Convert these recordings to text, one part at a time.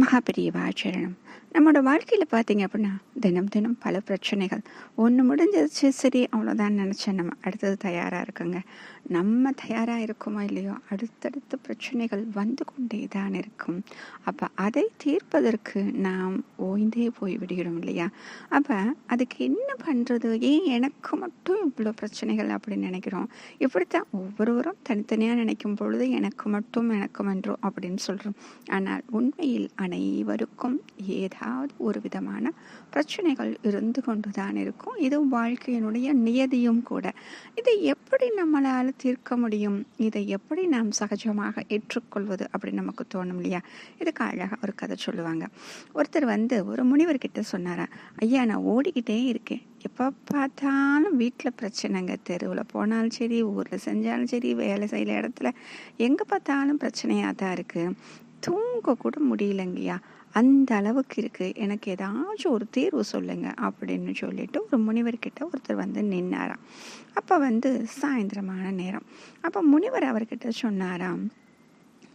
महापरिवार चरणम। நம்மளோட வாழ்க்கையில் பார்த்தீங்க அப்படின்னா தினம் தினம் பல பிரச்சனைகள். ஒன்று முடிஞ்சிருச்சு சரி அவ்வளோதான் நினச்சேன். நம்ம அடுத்தது தயாராக இருக்குங்க. நம்ம தயாராக இருக்கோமோ இல்லையோ அடுத்தடுத்த பிரச்சனைகள் வந்து கொண்டே தான் இருக்கும். அப்போ அதை தீர்ப்பதற்கு நாம் ஓய்ந்தே போய் விடுகிறோம் இல்லையா? அப்போ அதுக்கு என்ன பண்ணுறது ஏன் எனக்கு மட்டும் இவ்வளோ பிரச்சனைகள் அப்படின்னு நினைக்கிறோம்? இப்படித்தான் ஒவ்வொருவரும் தனித்தனியாக நினைக்கும் பொழுது எனக்கு மட்டும் எனக்கு என்றும் அப்படின்னு சொல்கிறோம் ஆனால் உண்மையில் அனைவருக்கும் ஏதாவது ஒரு விதமான பிரச்சனைகள் இருந்து கொண்டு தான் இருக்கும். இது வாழ்க்கையினுடைய நியதியும் கூட. இதை எப்படி நம்மளால் தீர்க்க முடியும்? இதை எப்படி நாம் சகஜமாக ஏற்றுக்கொள்வது அப்படின்னு நமக்கு தோணும் இல்லையா? இதுக்கு அழகாக ஒரு கதை சொல்லுவாங்க. ஒருத்தர் வந்து ஒரு முனிவர்கிட்ட சொன்னாரா ஐயா நான் ஓடிக்கிட்டே இருக்கேன். எப்போ பார்த்தாலும் வீட்டில் பிரச்சனைங்க. தெருவில் போனாலும் சரி ஊரில் செஞ்சாலும் சரி வேலை செய்கிற இடத்துல எங்கே பார்த்தாலும் பிரச்சனையாக தான் இருக்குது தூங்க கூட முடியலங்கய்யா. அந்த அளவுக்கு இருக்குது எனக்கு ஏதாச்சும் ஒரு தீர்வு சொல்லுங்க அப்படின்னு சொல்லிட்டு ஒரு முனிவர்கிட்ட ஒருத்தர் வந்து நின்னாராம். அப்போ வந்து சாயந்தரமான நேரம். அப்போ முனிவர் அவர்கிட்ட சொன்னாராம்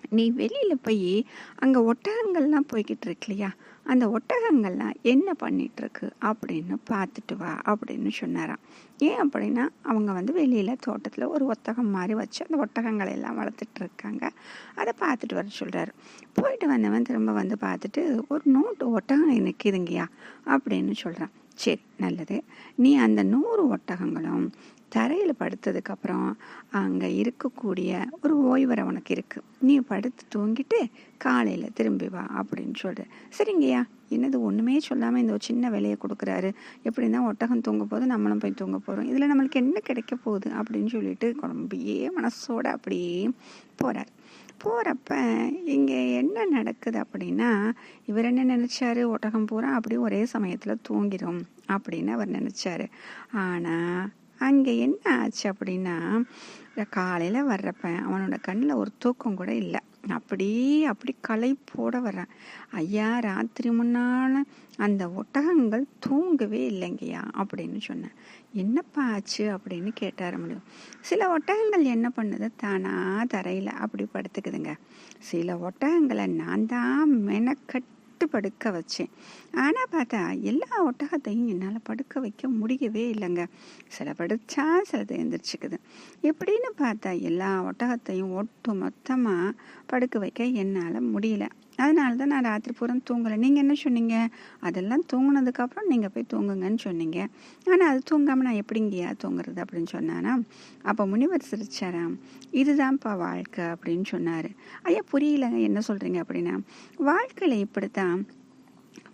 நீ வெளியில் போய் அங்கே ஒட்டகங்கள்லாம் போய்கிட்டு இருக்கு இல்லையா? அந்த ஒட்டகங்கள்லாம் என்ன பண்ணிகிட்ருக்கு அப்படின்னு பார்த்துட்டு வா அப்படின்னு சொன்னாராம். ஏன் அப்படின்னா அவங்க வந்து வெளியில் தோட்டத்தில் ஒரு ஒட்டகம் மாதிரி வச்சு அந்த ஒட்டகங்களை எல்லாம் வளர்த்துட்டு இருக்காங்க. அதை பார்த்துட்டு வர சொல்கிறாரு போயிட்டு வந்தவன் திரும்ப வந்து பார்த்துட்டு ஒரு நூட்டு ஒட்டகம் நிற்கிதுங்கய்யா அப்படின்னு சொல்கிறான் சரி நல்லது. நீ அந்த நூறு ஒட்டகங்களும் தரையில் படுத்ததுக்கப்புறம் அங்கே இருக்கக்கூடிய ஒரு ஓய்வரை உனக்கு இருக்குது நீ படுத்து தூங்கிட்டு காலையில் திரும்பி வா அப்படின்னு சொல்கிற சரிங்கய்யா. என்னது ஒன்றுமே சொல்லாமல் இந்த ஒரு சின்ன வேலையை கொடுக்குறாரு. எப்படின்னா ஒட்டகம் தூங்க போது நம்மளும் போய் தூங்க போகிறோம் இதில் நம்மளுக்கு என்ன கிடைக்க போகுது அப்படின்னு சொல்லிட்டு குழம்பியே மனசோட அப்படியே போகிறார் போகிறப்ப இங்கே என்ன நடக்குது அப்படின்னா இவர் என்ன நினச்சாரு? ஒட்டகம் பூரா அப்படியே ஒரே சமயத்தில் தூங்கிடும் அப்படின்னு அவர் நினச்சாரு. ஆனால் அங்கே என்ன ஆச்சு அப்படின்னா காலையில் வர்றப்ப அவனோட கண்ணில் ஒரு தூக்கம் கூட இல்லை. அப்படி அப்படி களை போட வர்றான். ஐயா ராத்திரி முன்னால் அந்த ஒட்டகங்கள் தூங்கவே இல்லைங்கய்யா அப்படின்னு சொன்னேன். என்னப்பா ஆச்சு அப்படின்னு கேட்டார முடியும் சில ஒட்டகங்கள் என்ன பண்ணுது? தானா தரையில். அப்படி படுத்துக்குதுங்க. சில ஒட்டகங்களை நான் தான் மெனக்கட்டு படுக்க வச்சேன். ஆனால் பார்த்தா எல்லா ஒட்டகத்தையும் என்னால் படுக்க வைக்க முடியவே இல்லைங்க. சில படுத்தா சிலது எழுந்திரிச்சிக்குது எப்படின்னு பார்த்தா எல்லா ஒட்டகத்தையும் ஒட்டு மொத்தமாக படுக்க வைக்க என்னால் முடியல. அதனால தான் நான் ராத்திரி பூரா தூங்கலை. நீங்கள் என்ன சொன்னீங்க? அதெல்லாம் தூங்கினதுக்கப்புறம் நீங்கள் போய் தூங்குங்கன்னு சொன்னீங்க. ஆனால் அது தூங்காமல் நான் எப்படிங்கய்யா தூங்குறது அப்படின்னு சொன்னானா அப்போ முனிவர் சிரிச்சாராம் இதுதான்ப்பா வாழ்க்கை அப்படின்னு சொன்னார். ஐயா புரியலங்க என்ன சொல்கிறீங்க அப்படின்னா வாழ்க்கையில் இப்படித்தான்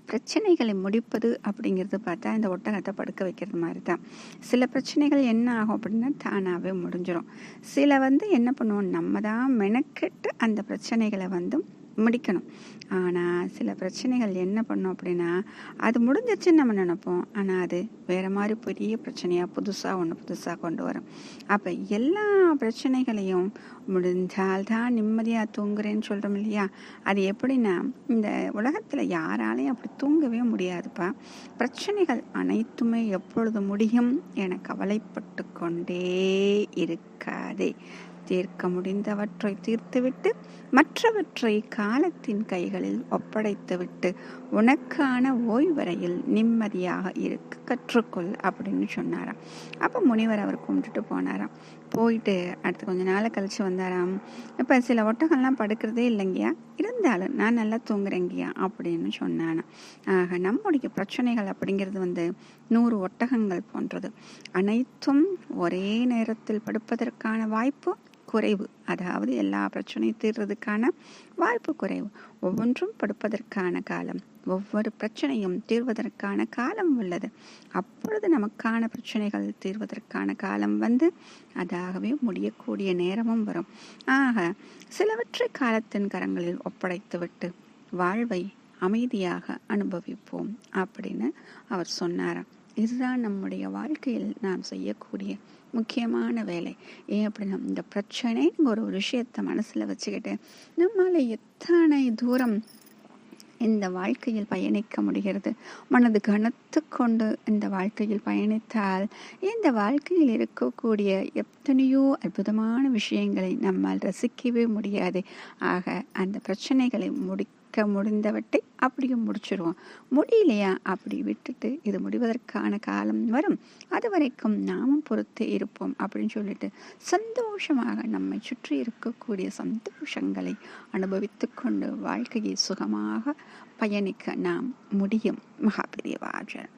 பிரச்சனைகளை முடிப்பது அப்படிங்கிறது பார்த்தா இந்த ஒட்டகத்தை படுக்க வைக்கிறது மாதிரி தான் சில பிரச்சனைகள் என்ன ஆகும் அப்படின்னா தானாகவே முடிஞ்சிடும் சில வந்து என்ன பண்ணுவோம் நம்ம தான் மெனக்கெட்டு அந்த பிரச்சனைகளை வந்து முடிக்கணும். ஆனால் சில பிரச்சனைகள் என்ன பண்ணோம் அப்படின்னா அது முடிஞ்சிருச்சுன்னு நம்ம நினைப்போம். ஆனால் அது வேறு மாதிரி பெரிய பிரச்சனையாக புதுசாக ஒன்று புதுசாக கொண்டு வரும். அப்போ எல்லா பிரச்சனைகளையும் முடிஞ்சால் தான் நிம்மதியாக தூங்குறேன்னு சொல்கிறோம் இல்லையா? அது எப்படின்னா இந்த உலகத்தில் யாராலையும் அப்படி தூங்கவே முடியாதுப்பா. பிரச்சனைகள் அனைத்துமே எப்பொழுது முடியும் என கவலைப்பட்டு கொண்டே இருக்காதே தீர்க்க முடிந்தவற்றை தீர்த்துவிட்டு மற்றவற்றை காலத்தின் கைகளில் ஒப்படைத்துவிட்டு உனக்கான ஓய்வரையில் நிம்மதியாக இருக்க கற்றுக்கொள் அப்படின்னு சொன்னாராம். அப்போ முனிவர் அவர் கும்பிட்டுட்டு போனாராம். போயிட்டு அடுத்து கொஞ்ச நாள் கழிச்சு வந்தாராம். இப்போ சில ஒட்டகம்லாம் படுக்கிறதே இல்லைங்கய்யா. இருந்தாலும் நான் நல்லா தூங்குறேங்கய்யா அப்படின்னு சொன்னானா ஆக நம்முடைய பிரச்சனைகள் அப்படிங்கிறது வந்து நூறு ஒட்டகங்கள் போன்றது. அனைத்தும் ஒரே நேரத்தில் படுப்பதற்கு படுப்பதற்கான வாய்ப்பு குறைவு. அதாவது எல்லா பிரச்சனையும் தீர்றதுக்கான வாய்ப்பு குறைவு. ஒவ்வொன்றும் படுப்பதற்கான காலம். ஒவ்வொரு பிரச்சனையும் தீர்வதற்கான காலம் உள்ளது. அப்பொழுது நமக்கான பிரச்சனைகள் தீர்வதற்கான காலம் வந்து அதாகவே முடியக்கூடிய நேரமும் வரும். ஆக சிலவற்றை காலத்தின் கரங்களில் ஒப்படைத்துவிட்டு வாழ்வை அமைதியாக அனுபவிப்போம் அப்படின்னு அவர் சொன்னாராம். இதுதான் நம்முடைய வாழ்க்கையில் நாம் செய்யக்கூடிய முக்கியமான வேலை. ஏன் அப்படின்னா இந்த பிரச்சனைங்கிற ஒரு விஷயத்தை மனசில் வச்சுக்கிட்டு நம்மளால் எத்தனை தூரம் இந்த வாழ்க்கையில் பயணிக்க முடிகிறது? மனது கனத்து கொண்டு இந்த வாழ்க்கையில் பயணித்தால் இந்த வாழ்க்கையில் இருக்கக்கூடிய எத்தனையோ அற்புதமான விஷயங்களை நம்மால் ரசிக்கவே முடியாது. ஆக அந்த பிரச்சனைகளை முடி முடிக்க முடிந்தவற்றை அப்படியே முடிச்சிருவோம். முடியலையா? அப்படி விட்டுட்டு இது முடிவதற்கான காலம் வரும். அது வரைக்கும் நாமும் பொறுத்து இருப்போம் அப்படின்னு சொல்லிட்டு சந்தோஷமாக நம்மை சுற்றி இருக்கக்கூடிய சந்தோஷங்களை அனுபவித்து கொண்டு வாழ்க்கையை சுகமாக பயணிக்க நாம் முடியும். மகாபிரிவாஜன்.